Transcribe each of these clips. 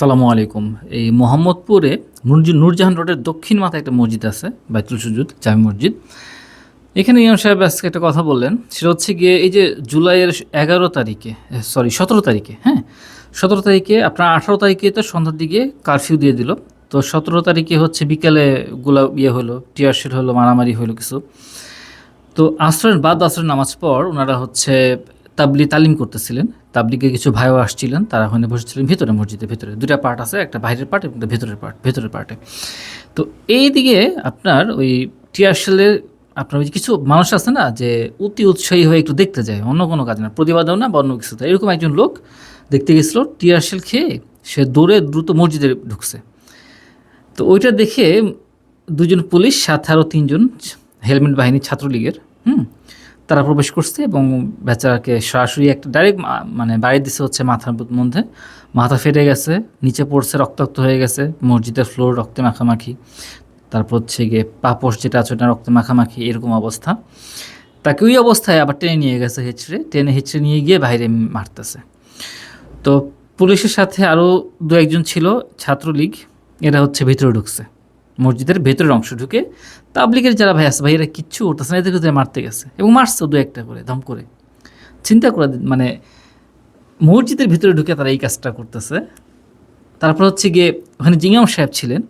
সালামু আলাইকুম। এই মোহাম্মদপুরে নূরজ- নূরজাহান রোডের দক্ষিণ মাথায় একটা মসজিদ আছে, বাইতুল সুজুদ, জামি মসজিদ। এখানে ইমাম সাহেব আজকে একটা কথা বললেন, সেটা হচ্ছে গিয়ে এই যে জুলাইয়ের এগারো তারিখে সরি সতেরো তারিখে হ্যাঁ? সতেরো তারিখে, আপনার আঠারো তারিখে তো সন্ধ্যার দিকে কারফিউ দিয়ে দিল। তো সতেরো তারিখে হচ্ছে বিকেলে গুলা ইয়ে হলো টিয়ারশেল হলো, মারামারি হলো কিছু। তো আসরের বাদ আসরের নামাজ পর ওনারা হচ্ছে তাবলি তালিম করতেছিলেন। তাবলিকে কিছু ভাইও আসছিলেন, তারা ওখানে বসেছিলেন ভিতরে মসজিদের ভিতরে। দুটা পার্ট আছে, একটা বাইরের পার্ট এবং ভেতরের পার্ট ভেতরের পার্টে তো এই দিকে আপনার ওই টিয়ারশেলের আপনার ওই কিছু মানুষ আছে না, যে অতি উৎসাহী হয়ে একটু দেখতে যায়, অন্য কোনো কাজ না, প্রতিবাদও না বা অন্য কিছু এরকম একজন লোক দেখতে গেছিল, টিয়ারশেল খেয়ে সে দৌড়ে দ্রুত মসজিদে ঢুকছে। তো ওইটা দেখে দুজন পুলিশ সাথে আরও তিনজন হেলমেট বাহিনী ছাত্রলীগের, হুম? তারা প্রবেশ করছে এবং বেচারাকে সরাসরি একটা ডাইরেক্ট মানে বাড়ি দিছে হচ্ছে মাথার মধ্যে মাথা ফেটে গেছে, নিচে পড়ছে, রক্তাক্ত হয়ে গেছে, মসজিদের ফ্লোর রক্তে মাখামাখি। তারপর হচ্ছে গিয়ে পাপস যেটা আছে ওটা রক্তে মাখামাখি, এরকম অবস্থা। তাকে ওই অবস্থায় আবার টেনে নিয়ে গেছে হেঁচড়ে। টেনে হেঁচড়ে নিয়ে গিয়ে বাইরে মারতেছে। তো পুলিশের সাথে আরও দু একজন ছিল, ছাত্রলীগ। এরা হচ্ছে ভিতরে ঢুকছে। মসজিদের ভেতরের অংশ ঢুকে তাবলিগের যারা ভাই আছে ভাই এরা কিচ্ছু করতেছে না এদেরকে মারতে গেছে এবং মারছে দু একটা করে, ধম করে। চিন্তা করে মানে মসজিদের ভিতরে ঢুকে তারা এই কাজটা করতেছে। তারপর হচ্ছে গিয়ে ওখানে জিঙ্গাম সাহেব ছিলেন,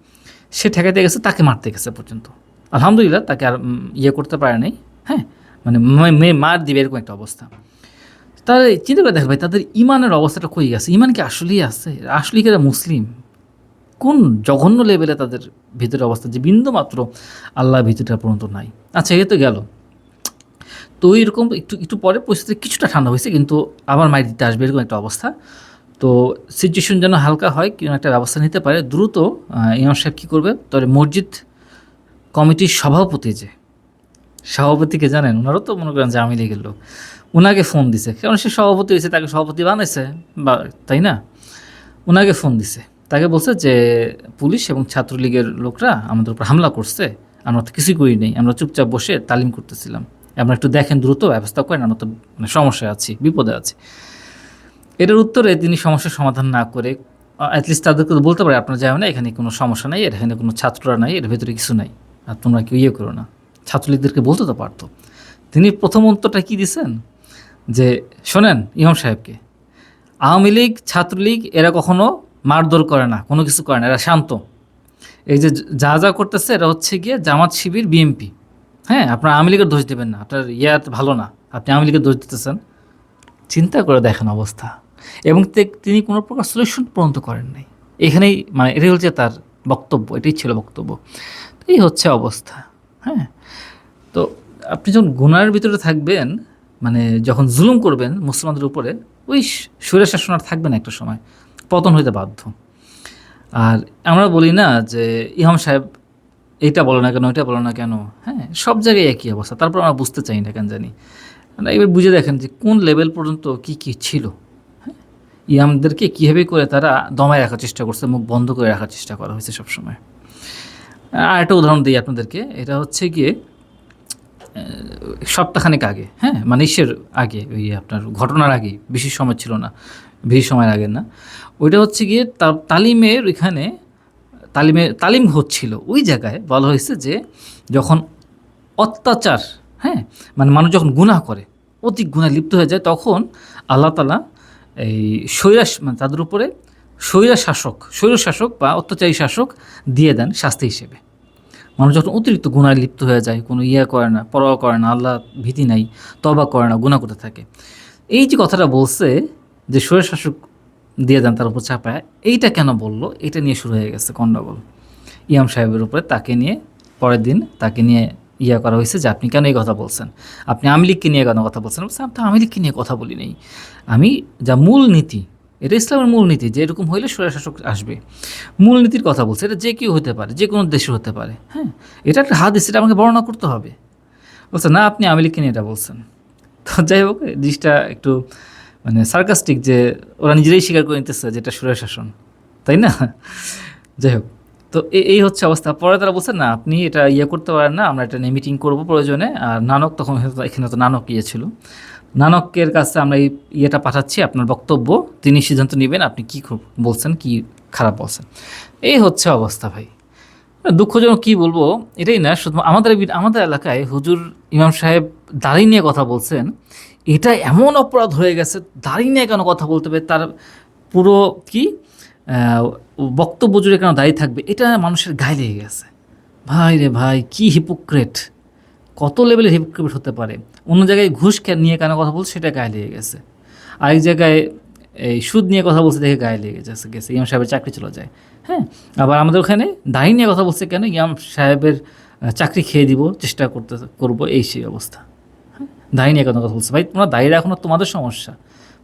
সে ঠেকাতে গেছে, তাকে মারতে গেছে পর্যন্ত। আলহামদুলিল্লাহ, তাকে আর ইয়ে করতে পারে নাই হ্যাঁ? মানে মেয়ে মার দিবে এরকম একটা অবস্থা। তাহলে চিন্তা করে দেখ ভাই, তাদের ইমানের অবস্থাটা কই গেছে? ইমান কি আসলেই আছে? আসলেই কি মুসলিম? কোন জঘন্য লেভেলে তাদের ভিতরে অবস্থা? যে বিন্দু মাত্র আল্লাহ ভিতরটা পর্যন্ত নাই। আচ্ছা এ তো গেল। তো এরকম একটু একটু পরে পরিস্থিতি কিছুটা ঠান্ডা হয়েছে, কিন্তু আবার মাই দিতে আসবে এরকম একটা অবস্থা। তো সিচুয়েশন যেন হালকা হয় কোনো একটা ব্যবস্থা নিতে পারে, দ্রুত ইমাম সাহেব কী করবে? তবে মসজিদ কমিটির সভাপতি যে সভাপতিকে জানেন? ওনারও তো মনে করেন যে আমি লেগে লোক। ওনাকে ফোন দিছে। কারণ সে সভাপতি হয়েছে, তাকে সভাপতি বানাইছে, বা, তাই না? ওনাকে ফোন দিছে। তাকে বলছে যে, পুলিশ এবং ছাত্রলীগের লোকরা আমাদের উপর হামলা করছে। আমরা তো কিছুই করি নেই। আমরা চুপচাপ বসে তালিম করতেছিলাম। আপনারা একটু দেখেন দ্রুত, ব্যবস্থা করেন। আমরা তো মানে সমস্যায় আছি, বিপদে আছি। এটার উত্তরে তিনি সমস্যার সমাধান না করে অ্যাটলিস্ট তাদেরকে তো বলতে পারে, আপনারা যাবেন না, এখানে কোনো সমস্যা নাই, এখানে কোনো ছাত্ররা নাই, এর ভেতরে কিছু নাই। আর তোমরা কেউ ইয়ে করো না। ছাত্রলীগদেরকে বলতে তো পারতো। তিনি প্রথম উত্তরটা কী দিছেন? যে, শোনেন ইমাম সাহেবকে, আওয়ামী লীগ, ছাত্রলীগ, এরা কখনো মারধর করে না, কোনো কিছু করে না, এরা শান্ত। এই যে যা যা করতেছে এরা হচ্ছে গিয়ে জামাত শিবির বিএমপি হ্যাঁ আপনার আওয়ামী লীগের দোষ দেবেন না, আপনার ইয়াত ভালো না, আপনি আওয়ামী লীগের দোষ দিতেছেন। চিন্তা করে দেখেন অবস্থা। এবং তিনি কোনো প্রকার সলিউশন পর্যন্ত করেন নাই। এখানেই মানে এটাই হচ্ছে তার বক্তব্য, এটাই ছিল বক্তব্য। এই হচ্ছে অবস্থা হ্যাঁ। তো আপনি যখন গুনার ভিতরে থাকবেন মানে যখন জুলুম করবেন মুসলমানদের উপরে, ওই সুরের শাসন আর থাকবে না একটা সময়। পতন হইতে বাধ্য। আর আমরা বলি না যে ইমাম সাহেব এইটা বলো না কেন, ওইটা বলো না কেন হ্যাঁ সব জায়গায় একই অবস্থা। তারপর আমরা বুঝতে চাই না কেন জানি। এবার বুঝে দেখেন যে কোন লেভেল পর্যন্ত কি কি ছিল হ্যাঁ? ইমামদেরকে কীভাবে করে তারা দমায় রাখার চেষ্টা করছে, মুখ বন্ধ করে রাখার চেষ্টা করা হয়েছে সবসময়। আর একটা উদাহরণ দিই আপনাদেরকে, এটা হচ্ছে গিয়ে সপ্তাহখানেক আগে হ্যাঁ মানে ইসের আগে, ওই আপনার ঘটনার আগে, বেশি সময় ছিল না, বেশি সময়ের আগে না। ওইটা হচ্ছে গিয়ে তালিমের ওইখানে, তালিমে, তালিম হচ্ছিল ওই জায়গায় বলা হয়েছে যে যখন অত্যাচার হ্যাঁ মানে মানুষ যখন গুনাহ করে, অতি গুণায় লিপ্ত হয়ে যায়, তখন আল্লাহ তালা এই স্বৈরাস মানে তাদের উপরে স্বৈরা শাসক স্বৈর শাসক বা অত্যাচারী শাসক দিয়ে দেন শাস্তি হিসেবে। মানুষ যখন অতিরিক্ত গুণায় লিপ্ত হয়ে যায়, কোনো ইয়া করে না, পরোয়া করে না, আল্লাহ ভীতি নাই তবা করে না গুণা করতে থাকে। এই যে কথাটা বলছে যে স্বৈর শাসক দিয়ে দেন তার উপর চাপায় এইটা কেন বলল? এটা নিয়ে শুরু হয়ে গেছে গণ্ডগোল ইয়াম সাহেবের উপরে তাকে নিয়ে পরের দিন তাকে নিয়ে ইয়া করা হয়েছে যে আপনি কেন এই কথা বলছেন? আপনি আমি লীগকে নিয়ে কেন কথা বলছেন? আমি তো আমি লীগকে নিয়ে কথা বলি নেই। আমি যা মূল নীতি এটা ইসলামের মূল নীতি যে এরকম হইলে স্বৈর শাসক আসবে। মূল নীতির কথা বলছে, এটা যে কেউ হতে পারে, যে কোনো দেশে হতে পারে হ্যাঁ? এটা একটা হাদিস, এটা আমাকে বর্ণনা করতে হবে। বলছে, না, আপনি আমি লীগকে নিয়ে এটা বলছেন। তো যাই হোক, জিনিসটা একটু মানে সার্কাস্টিক যে ওরা নিজেরাই স্বীকার করে নিতেছে যেটা সুরের শাসন তাই না? যাই হোক, তো এই হচ্ছে অবস্থা। পরে তারা বলছে, না, আপনি এটা ইয়ে করতে পারেন না, আমরা এটা নিয়ে মিটিং করব প্রয়োজনে। আর নানক তখন এখানে তো নানক ইয়ে ছিল। নানকের কাছে আমরা এই ইয়েটা পাঠাচ্ছি, আপনার বক্তব্য। তিনি সিদ্ধান্ত নেবেন আপনি কী বলছেন, কি খারাপ বলছেন। এই হচ্ছে অবস্থা ভাই। দুঃখজনক কি বলব, এটাই না, শুধু আমাদের আমাদের এলাকায় হুজুর ইমাম সাহেব দাড়ি নিয়ে কথা বলছেন। এটা এমন অপরাধ হয়ে গেছে দাঁড়িয়ে নিয়ে কেন কথা বলতে হবে, তার পুরো কি বক্তব্য জুড়ে কেন দাঁড়িয়ে থাকবে, এটা মানুষের গায়ে লেগে গেছে। ভাই রে ভাই, কি হিপোক্রেট কত লেভেলের হিপোক্রেট হতে পারে? অন্য জায়গায় ঘুষ নিয়ে কেন কথা বলছে, সেটা গায়ে লেগে গেছে। আরেক জায়গায় এই সুদ নিয়ে কথা বলছে, দেখে গায়ে লেগে গেছে গেছে, ইমাম সাহেবের চাকরি চলে যায়। হ্যাঁ? আবার আমাদের ওখানে দাড়ি নিয়ে কথা বলছে কেন? ইমাম সাহেবের চাকরি খেয়ে দিব, চেষ্টা করতে, করব, এই সেই অবস্থা। হ্যাঁ? দাড়ি নিয়ে কথা বলছে। ভাই, তোমরা দাড়ি রাখো না তোমাদের সমস্যা।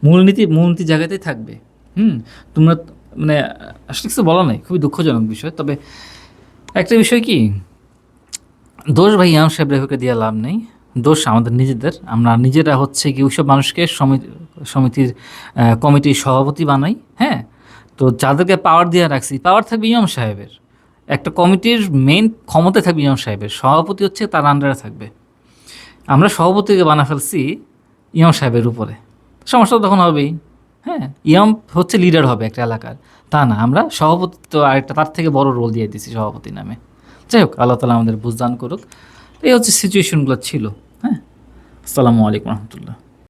মূলনীতি মূলনীতি জায়গাতেই থাকবে। হুম? তোমরা মানে আসলে কিছু বলা নাই, খুবই দুঃখজনক বিষয়। তবে একটা বিষয় কি? দোষ ভাই ইমাম সাহেব রেখে দিয়ে লাভ নেই। দোষ আমাদের নিজেদের। আমরা নিজেরা হচ্ছে কি ওইসব মানুষকে সমিতি সমিতির কমিটির সভাপতি বানাই হ্যাঁ? তো যাদেরকে পাওয়ার দিয়ে রাখছি পাওয়ার থাকবে ইমাম সাহেবের। একটা কমিটির মেইন ক্ষমতা থাকবে ইমাম সাহেবের। সভাপতি হচ্ছে তার আন্ডারে থাকবে। আমরা সভাপতিকে বানা ফেলছি ইমাম সাহেবের উপরে। সমস্যা তখন হবেই হ্যাঁ? ইমাম হচ্ছে লিডার হবে একটা এলাকার। তা না, আমরা সভাপতি তো আরেকটা তার থেকে বড় রোল দিয়ে দিছি সভাপতি নামে। যাই হোক, আল্লাহ তালা আমাদের বুঝদান করুক। এই হচ্ছে সিচুয়েশনগুলো ছিল হ্যাঁ? আসসালামু আলাইকুম রহমতুল্লাহ।